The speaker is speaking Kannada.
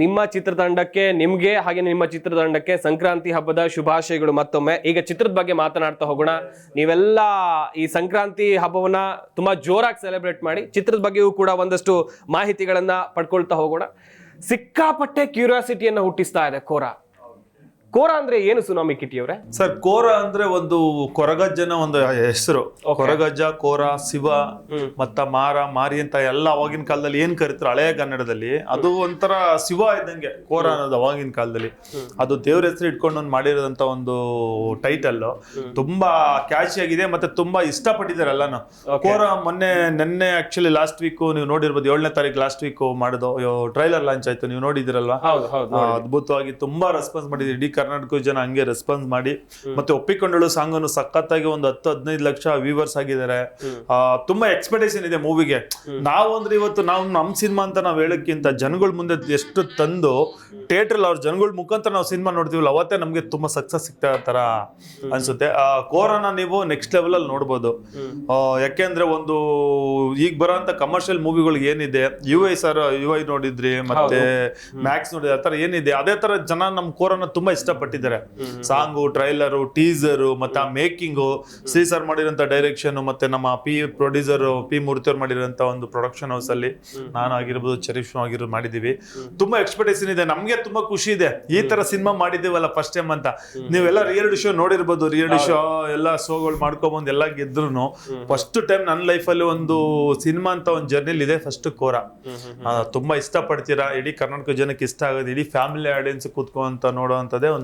ನಿಮ್ಮ ಚಿತ್ರತಂಡಕ್ಕೆ, ನಿಮ್ಗೆ ಹಾಗೆ ನಿಮ್ಮ ಚಿತ್ರತಂಡಕ್ಕೆ ಸಂಕ್ರಾಂತಿ ಹಬ್ಬದ ಶುಭಾಶಯಗಳು ಮತ್ತೊಮ್ಮೆ. ಈಗ ಚಿತ್ರದ ಬಗ್ಗೆ ಮಾತನಾಡ್ತಾ ಹೋಗೋಣ. ನೀವೆಲ್ಲ ಈ ಸಂಕ್ರಾಂತಿ ಹಬ್ಬವನ್ನ ತುಂಬಾ ಜೋರಾಗಿ ಸೆಲೆಬ್ರೇಟ್ ಮಾಡಿ, ಚಿತ್ರದ ಬಗ್ಗೆಯೂ ಕೂಡ ಒಂದಷ್ಟು ಮಾಹಿತಿಗಳನ್ನ ಪಡ್ಕೊಳ್ತಾ ಹೋಗೋಣ. ಸಿಕ್ಕಾಪಟ್ಟೆ ಕ್ಯೂರಿಯಾಸಿಟಿಯನ್ನು ಹುಟ್ಟಿಸ್ತಾ ಇದೆ ಕೋರ. ಕೋರ ಅಂದ್ರೆ ಏನು ಸುನಾಮಿ ಕಿಟ್ಟಿ ಅವರೇ? ಸರ್ ಕೋರ ಅಂದ್ರೆ ಒಂದು ಕೊರಗಜ್ಜನ ಒಂದು ಹೆಸರು. ಕೊರಗಜ್ಜ ಕೋರ ಶಿವ ಮತ್ತ ಮಾರ ಮಾರಿ ಅಂತ ಎಲ್ಲ ಅವಾಗಿನ ಕಾಲದಲ್ಲಿ ಏನ್ ಕರೀತಾರೆ ಹಳೆಯ ಕನ್ನಡದಲ್ಲಿ ಅದು ಒಂಥರ ಶಿವ ಇದ್ದಂಗೆ ಕೋರ ಅನ್ನೋದು ಅವಾಗಿನ ಕಾಲದಲ್ಲಿ. ಅದು ದೇವ್ರ ಹೆಸರು ಇಟ್ಕೊಂಡು ಒಂದು ಮಾಡಿರೋದಂತ ಒಂದು ಟೈಟಲ್ ತುಂಬಾ ಕ್ಯಾಶಿ ಆಗಿದೆ ಮತ್ತೆ ತುಂಬಾ ಇಷ್ಟಪಟ್ಟಿದ್ದಾರೆ ಎಲ್ಲಾನು. ಕೋರ ಮೊನ್ನೆ ನೆನ್ನೆ ಆಕ್ಚುಲಿ ಲಾಸ್ಟ್ ವೀಕ್ ನೀವು ನೋಡಿರ್ಬೋದು ಏಳನೇ ತಾರೀಕು ಲಾಸ್ಟ್ ವೀಕ್ ಮಾಡಿದ್ದು ಟ್ರೈಲರ್ ಲಾಂಚ್ ಆಯ್ತು ನೀವು ನೋಡಿದಿರಲ್ವಾ ಅದ್ಭುತವಾಗಿ ತುಂಬಾ ರೆಸ್ಪಾನ್ಸ್ ಮಾಡಿದ್ರಿ ಇಡೀ ಕರ್ನಾಟಕ ಜನ ಹಂಗೆ ರೆಸ್ಪಾನ್ಸ್ ಮಾಡಿ ಮತ್ತೆ ಒಪ್ಪಿಕೊಂಡಳು ಸಾಂಗ್ ಅನ್ನು ಸಖತ್ತಾಗಿ ಒಂದು ಹತ್ತು ಹದಿನೈದು ಲಕ್ಷ ವ್ಯೂವರ್ಸ್ ಆಗಿದ್ದಾರೆ. ಆ, ತುಂಬಾ ಎಕ್ಸ್ಪೆಕ್ಟೇಷನ್ ಇದೆ ಮೂವಿಗೆ ನಾವು ಅಂದ್ರೆ ಇವತ್ತು ನಾವು ನಮ್ ಸಿನಿಮಾ ಅಂತ ನಾವು ಹೇಳಕ್ಕಿಂತ ಜನಗಳ ಮುಂದೆ ಎಷ್ಟು ತಂದು ಥಿಯೇಟರ್ ಅವ್ರ ಜನಗಳ ಮುಖಾಂತರ ನಾವು ಸಿನಿಮಾ ನೋಡ್ತೀವಲ್ಲ ಅವತ್ತೇ ನಮ್ಗೆ ತುಂಬಾ ಸಕ್ಸಸ್ ಸಿಗ್ತಾ ತರ ಅನ್ಸುತ್ತೆ. ಆ ಕೋರೋನಾ ನೀವು ನೆಕ್ಸ್ಟ್ ಲೆವೆಲ್ ಅಲ್ಲಿ ನೋಡ್ಬೋದು. ಯಾಕೆಂದ್ರೆ ಒಂದು ಈಗ ಬರೋಂತ ಕಮರ್ಷಿಯಲ್ ಮೂವಿಗಳು ಏನಿದೆ U I sir U I ನೋಡಿದ್ರಿ ಮತ್ತೆ ಮ್ಯಾಕ್ಸ್ ನೋಡಿದ್ರಿ ಆ ತರ ಏನಿದೆ ಅದೇ ತರ ಜನ ನಮ್ ಕೋರನ್ನ ತುಂಬಾ ಇಷ್ಟಪಟ್ಟಿದ್ದಾರೆ. ಸಾಂಗು ಟ್ರೈಲರು ಟೀಸರು ಮತ್ತೆ ಆ ಮೇಕಿಂಗು ಶ್ರೀ ಸರ್ ಮಾಡಿರೋಂಥ ಡೈರೆಕ್ಷನ್ ಮತ್ತೆ ನಮ್ಮ ಪಿ ಪ್ರೊಡ್ಯೂಸರ್ ಪಿ ಮೂರ್ತಿ ಅವ್ರು ಮಾಡಿರೋಂಥ ಒಂದು ಪ್ರೊಡಕ್ಷನ್ ಹೌಸ್ ಅಲ್ಲಿ ನಾನು ಆಗಿರ್ಬೋದು ಚರೀಫ್ ಆಗಿರೋದು ಮಾಡಿದೀವಿ ತುಂಬಾ ಎಕ್ಸ್ಪೆಕ್ಟೇಷನ್ ಇದೆ. ನಮ್ಗೆ ತುಂಬಾ ಖುಷಿ ಇದೆ. ಈ ತರ ಸಿನಿಮಾ ಮಾಡಿದೀವಲ್ಲ ಫಸ್ಟ್ ಟೈಮ್ ಅಂತ. ನೀವೆಲ್ಲ ರಿಯಲ್ ಶೋ ನೋಡಿರ್ಬೋದು. ರಿಯಲ್ ಶೋ ಎಲ್ಲ ಶೋಗಳು ಮಾಡ್ಕೊಬಂದು ಎಲ್ಲ ಗೆದ್ರು ಫಸ್ಟ್ ಟೈಮ್ ನನ್ನ ಲೈಫಲ್ಲಿ ಒಂದು ಸಿನಿಮಾ ಅಂತ ಒಂದು ಜರ್ನಿಲ್ ಇದೆ ಫಸ್ಟ್ ಕೋರ. ತುಂಬಾ ತುಂಬಾ ಇಷ್ಟಪಡ್ತೀರಾ? ಇಡೀ ಕರ್ನಾಟಕ ಜನಕ್ಕೆ ಇಷ್ಟ ಆಗೋದು ಇಡೀ ಫ್ಯಾಮಿಲಿ ಆಡಿಯನ್ಸ್ ಕೂತ್ಕೊಂತ ಅಂತದೇ ಒಂದು